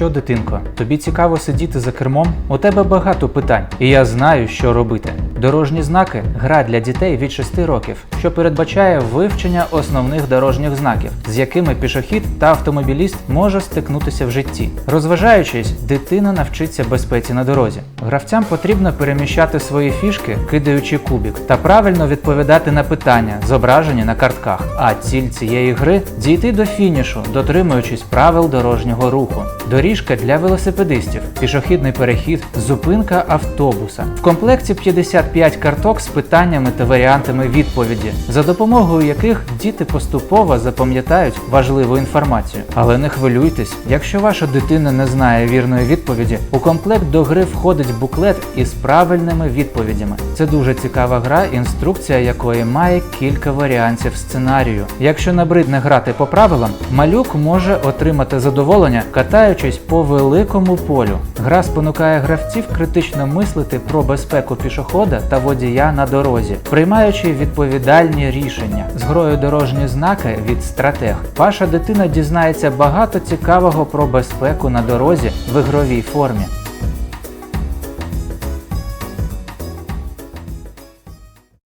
що, дитинко, тобі цікаво сидіти за кермом? У тебе багато питань, і я знаю, що робити. Дорожні знаки гра для дітей від 6 років, що передбачає вивчення основних дорожніх знаків, з якими пішохід та автомобіліст може стикнутися в житті. Розважаючись, дитина навчиться безпеці на дорозі. Гравцям потрібно переміщати свої фішки, кидаючи кубік, та правильно відповідати на питання, зображені на картках. А ціль цієї гри дійти до фінішу, дотримуючись правил дорожнього руху. Доріжка для велосипедистів, пішохідний перехід, зупинка автобуса. В комплекті 55 карток з питаннями та варіантами відповіді, за допомогою яких діти поступово запам'ятають важливу інформацію. Але не хвилюйтесь, якщо ваша дитина не знає вірної відповіді, у комплект до гри входить буклет із правильними відповідями. Це дуже цікава гра, інструкція якої має кілька варіантів сценарію. Якщо набридне грати по правилам, малюк може отримати задоволення, катаючись по великому полю. Гра спонукає гравців критично мислити про безпеку пішохода та водія на дорозі, приймаючи відповідальні рішення. З грою дорожні знаки від стратег. Ваша дитина дізнається багато цікавого про безпеку на дорозі в ігровій формі.